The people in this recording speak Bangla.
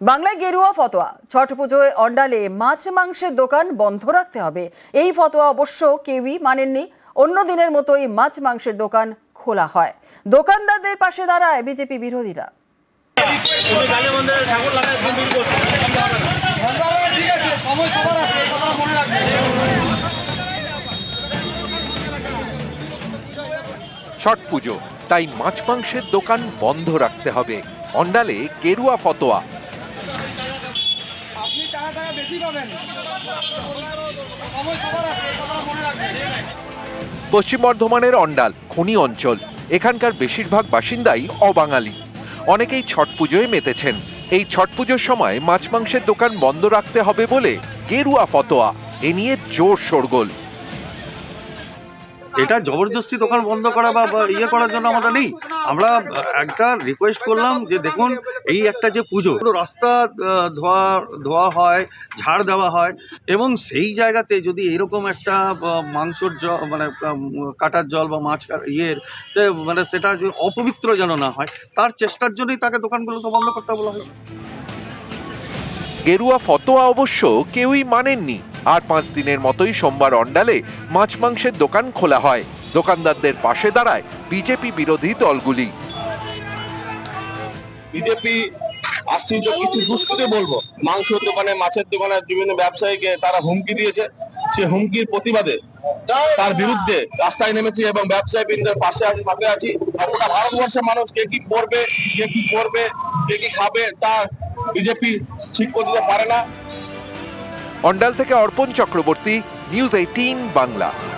বাংলায় গেরুয়া ফতোয়া। ছট পুজোয় অন্ডালে মাছ মাংসের দোকান বন্ধ রাখতে হবে। এই ফতোয়া অবশ্য কেউই মানেননি। অন্য দিনের মতোই মাছ মাংসের দোকান খোলা হয়। দোকানদারদের পাশে দাঁড়ায় বিজেপি বিরোধীরা। ছট পুজো, তাই মাছ মাংসের দোকান বন্ধ রাখতে হবে। অন্ডালে গেরুয়া ফতোয়া। টাকা বেশি পাবেন। পশ্চিম বর্ধমানের অন্ডাল, খনি অঞ্চল। এখানকার বেশিরভাগ বাসিন্দাই অবাঙালি। অনেকেই ছট পুজোয় মেতেছেন। এই ছট পুজোর সময় মাছ মাংসের দোকান বন্ধ রাখতে হবে বলে গেরুয়া ফতোয়া। এ নিয়ে জোর শোরগোল। এটা জবরদস্তি দোকান বন্ধ করা বা ইয়ে করার জন্য আমরা নেই। আমরা একটা রিকোয়েস্ট করলাম যে দেখুন, এই একটা যে পুজো রাস্তা ধোয়া ধোয়া হয়, ঝাড় দেওয়া হয়, এবং সেই জায়গাতে যদি এরকম একটা মাংসর জল মানে কাটার জল বা মাছ ইয়ের মানে সেটা অপবিত্র যেন না হয়, তার চেষ্টার জন্যই তাকে দোকানগুলো তো বন্ধ করতে বলা হয়েছে। গেরুয়া ফতোয়া অবশ্য কেউই মানেননি। আর পাঁচ দিনের মতোই সোমবার অন্ডালে মাছ মাংসের দোকান খোলা হয়। দোকানদারদের পাশে দাঁড়ায় বিজেপি বিরোধী দলগুলি। বিজেপি আশ্চর্য কিছু বলব। দোকানে, মাছের দোকানে বিভিন্ন ব্যবসায়ীকে তারা হুমকি দিয়েছে। সে হুমকির প্রতিবাদে তার বিরুদ্ধে রাস্তায় নেমেছি এবং ব্যবসায়ী বৃন্দের পাশে আছি, সাথে আছি। গোটা ভারতবর্ষের মানুষ কে কি করবে, কে কি করবে, কে কি খাবে, তা বিজেপি ঠিক করে দিতে পারে না। অন্ডাল থেকে অর্পণ চক্রবর্তী নিউজ এইটিন বাংলা।